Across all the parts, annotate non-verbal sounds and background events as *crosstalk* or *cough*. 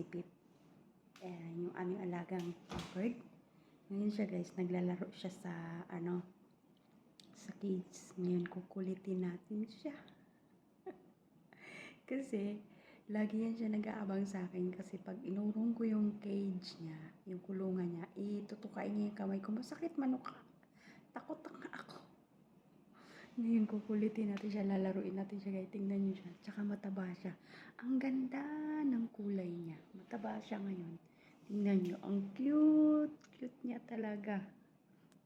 si Pip? Ayan, yung aming alagang bird. Ngayon siya guys, naglalaro siya sa ano, sa cage. Ngayon kukulitin natin siya. *laughs* kasi, lagi yan siya nag-aabang sa akin kasi pag inurong ko yung cage niya, yung kulungan niya, itutukain niya yung kamay ko. Masakit manok Takot na ako. Ngayon, kukulitin natin siya, lalaruin natin siya, guys. Tingnan niyo siya. Tsaka mataba siya. Ang ganda. Mataba siya ngayon. Tingnan niyo, ang cute. Cute niya talaga.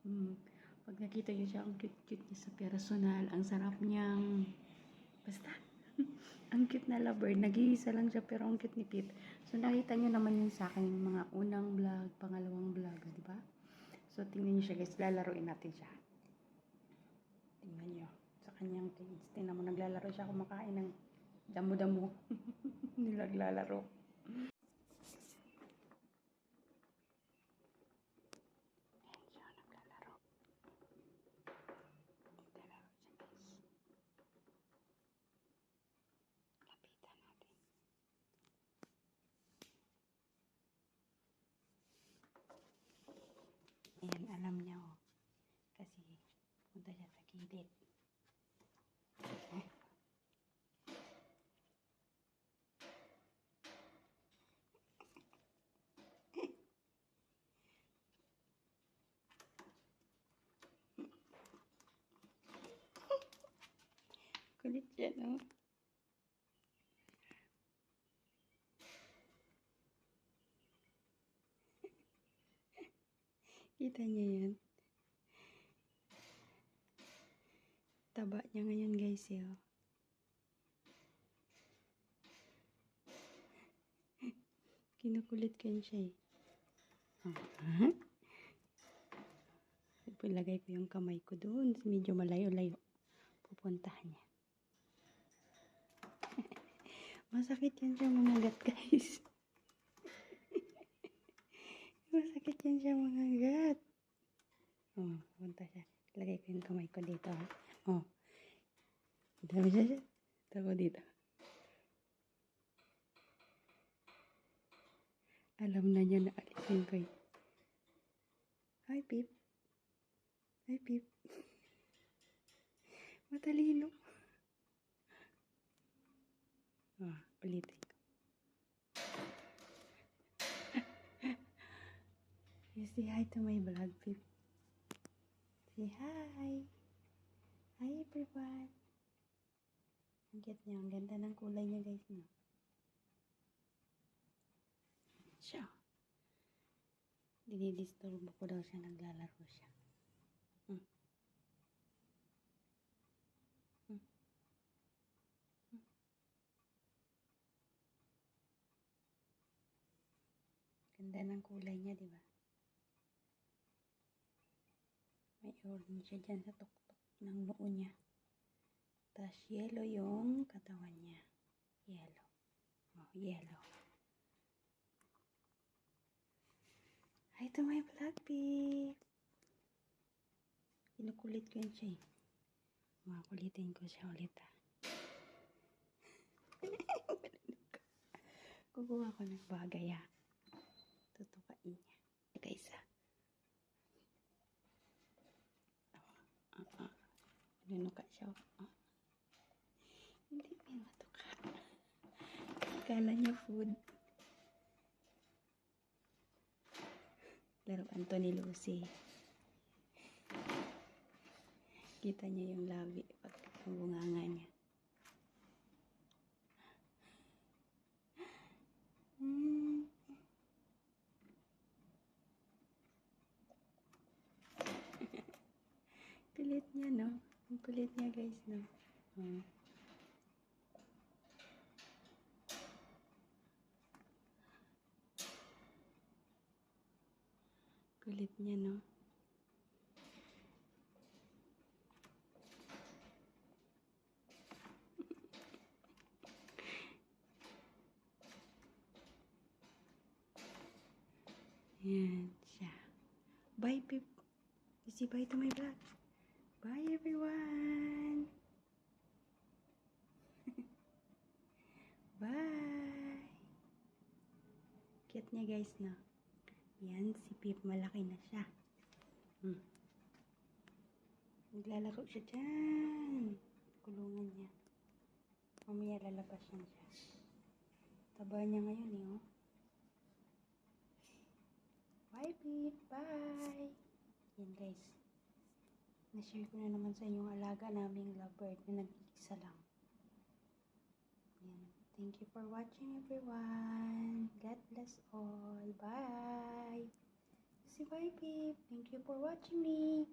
Hmm. Pag nakita niyo siya, ang cute-cute niya sa personal. Ang sarap niyang... Basta. *laughs* ang cute na lover. Nag-iisa lang siya, pero ang cute ni Pip. So, nakita niyo naman yun sa akin, mga unang vlog, pangalawang vlog, di ba? So, tingnan niyo siya, guys. Lalaruin natin siya. Tingnan niyo. Sa kanyang cage. Tingnan mo, naglalaro siya kumakain ng damo-damo. *laughs* Nilaglalaro siya, naglalaro. Naglalaro siya, guys. Lapitan natin. Ayan, alam niya, oh. Kasi, punta siya sa gilid. Kulit siya, no? Kita niya yan. Taba niya ngayon guys eh. oh. *laughs* Kinukulit ko siya eh. *laughs* Oh. Ilagay ko yung kamay ko doon. Medyo malayo-layo. Pupuntahan niya. *laughs* Masakit yan siya mga gat guys. Masakit yan siya mga gat. Oh, punta siya. Lagay ko yung kamay ko dito. Oh. Ito ko dito. Alam na niya na alisin ko eh. Hi, Pip. Hi, Pip. *laughs* Matalino. Ah, ulitin ko. *laughs* You say hi to my vlog, Pip. Say hi. Hi, everyone. Ang cute niya. Ang ganda ng kulay niya, guys. No? Siya. Dinidisturbo ko daw siya. Naglalaro siya. Hmm. Hmm. Hmm. Ganda ng kulay niya, di ba? May orange siya dyan sa tuktok ng noo niya. Tapos yellow yung katawan niya. Yellow. Oh, yellow. Hi to my vlog, Pip. Kinukulit ko yan siya eh. Makulitin ko siya ulit ah. Kukuha ko ng bagay ah. Tutukain niya. Guys ah. Ah, ah. Nanuka siya. Ah. Hindi yan matuka. Kala niya food. Laruan to ni Lucy. Kita niya yung labi pag ang bunganga niya. Kulit niya, no? Ang kulit niya, guys, no? Oh. Kulit niya, no? *laughs* Yan siya. Bye, Pip. Say bye to my vlog. Bye everyone! *laughs* Bye! Cute niya guys, no? Yan, si Pip. Malaki na siya. Hmm. Naglalaro siya dyan. Kulungan niya. Mamaya lalabas siya siya. Taba niya ngayon eh, oh. Bye, Pip. Bye! Yan guys. Na-share ko na naman sa inyo yung alaga naming lovebird na nag-iisa lang. Yan. Thank you for watching, everyone. God bless all. Bye. Si bye, Pip. Thank you for watching me.